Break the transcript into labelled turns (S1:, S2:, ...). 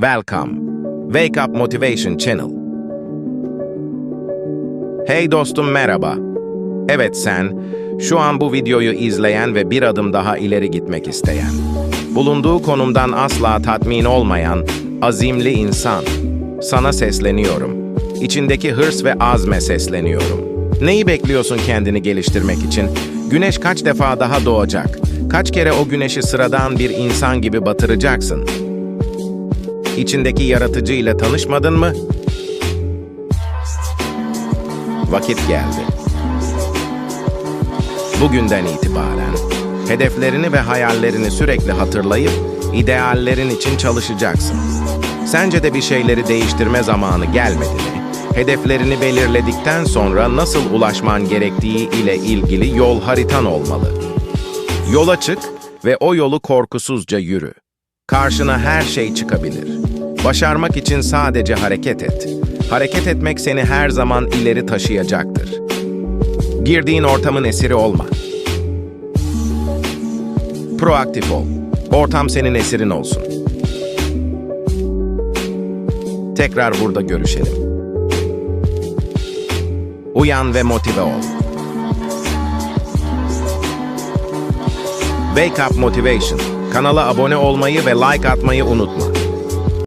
S1: Welcome. Wake Up Motivation Channel. Hey dostum merhaba. Evet sen, şu an bu videoyu izleyen ve bir adım daha ileri gitmek isteyen, bulunduğu konumdan asla tatmin olmayan, azimli insan. Sana sesleniyorum. İçindeki hırs ve azme sesleniyorum. Neyi bekliyorsun kendini geliştirmek için? Güneş kaç defa daha doğacak? Kaç kere o güneşi sıradan bir insan gibi batıracaksın? İçindeki yaratıcı ile tanışmadın mı? Vakit geldi. Bugünden itibaren hedeflerini ve hayallerini sürekli hatırlayıp ideallerin için çalışacaksın. Sence de bir şeyleri değiştirme zamanı gelmedi mi? Hedeflerini belirledikten sonra nasıl ulaşman gerektiği ile ilgili yol haritan olmalı. Yola çık ve o yolu korkusuzca yürü. Karşına her şey çıkabilir. Başarmak için sadece hareket et. Hareket etmek seni her zaman ileri taşıyacaktır. Girdiğin ortamın esiri olma. Proaktif ol. Ortam senin esirin olsun. Tekrar burada görüşelim. Uyan ve motive ol. Wake Up Motivation. Kanala abone olmayı ve like atmayı unutma.